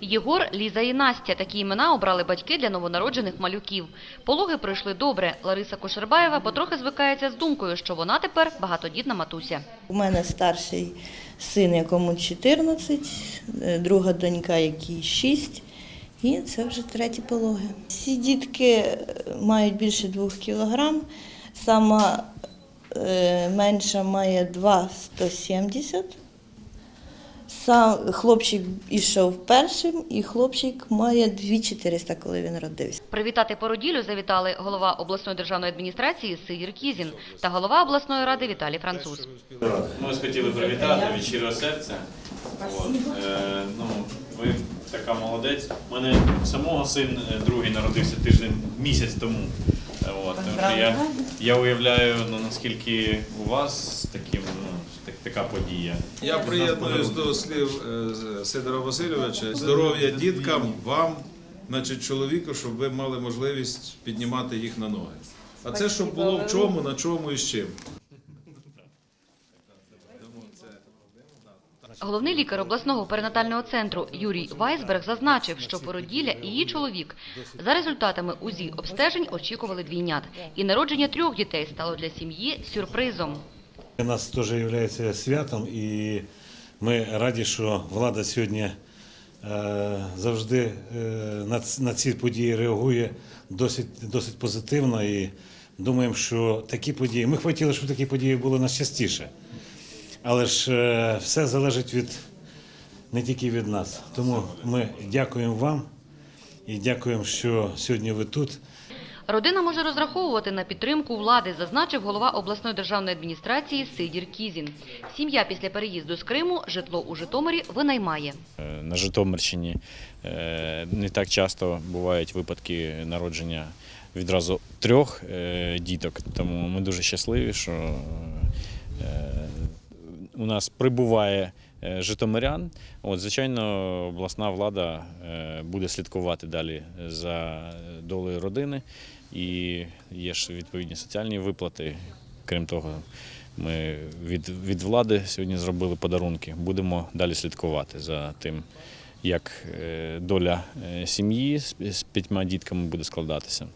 Єгор, Ліза і Настя – такі імена обрали батьки для новонароджених малюків. Пологи пройшли добре. Лариса Кошербаєва потрохи звикається з думкою, що вона тепер багатодітна матуся. У мене старший син, якому 14, е, друга донька, якій 6, і це вже треті пологи. Всі дітки е, мають більше 2 кілограм, сама е, менша має 2,170. Сам хлопчик ішов першим, і хлопчик має 2,400, коли він родився. Привітати породілю завітали голова обласної державної адміністрації Сигір Кізін та голова обласної ради Віталій Француз. Ми вас хотіли привітати від щирого серця. От, е, ну, ви така молодець. У мене самого син е, другий народився тиждень місяць тому. От, я, я уявляю, ну, наскільки у вас таким, ну, така подія. Я приєднуюсь до слів е, з- Сидора Васильовича. Здоров'я діткам, вам, значить, чоловіку, щоб ви мали можливість піднімати їх на ноги. А це щоб було в чому, на чому і з чим. Головний лікар обласного перинатального центру Юрій Вайсберг зазначив, що породілля і її чоловік за результатами УЗІ обстежень очікували двійнят. І народження трьох дітей стало для сім'ї сюрпризом. Для нас теж є святом, і ми раді, що влада сьогодні е, завжди е, на, ці події реагує досить, досить позитивно. І думаємо, що такі події. Ми хотіли, щоб такі події були нас частіше. Але ж е, все залежить від не тільки від нас. Тому ми дякуємо вам і дякуємо, що сьогодні ви тут. Родина може розраховувати на підтримку влади, зазначив голова обласної державної адміністрації Сидір Кізін. Сім'я після переїзду з Криму житло у Житомирі винаймає. Е, На Житомирщині е, не так часто бувають випадки народження відразу трьох е, діток, тому ми дуже щасливі, що у нас прибуває житомирян. От, звичайно, обласна влада е, буде слідкувати далі за долею родини, і є ж відповідні соціальні виплати. Крім того, ми від, від влади сьогодні зробили подарунки. Будемо далі слідкувати за тим, як е, доля е, сім'ї з п'ятьма дітками буде складатися.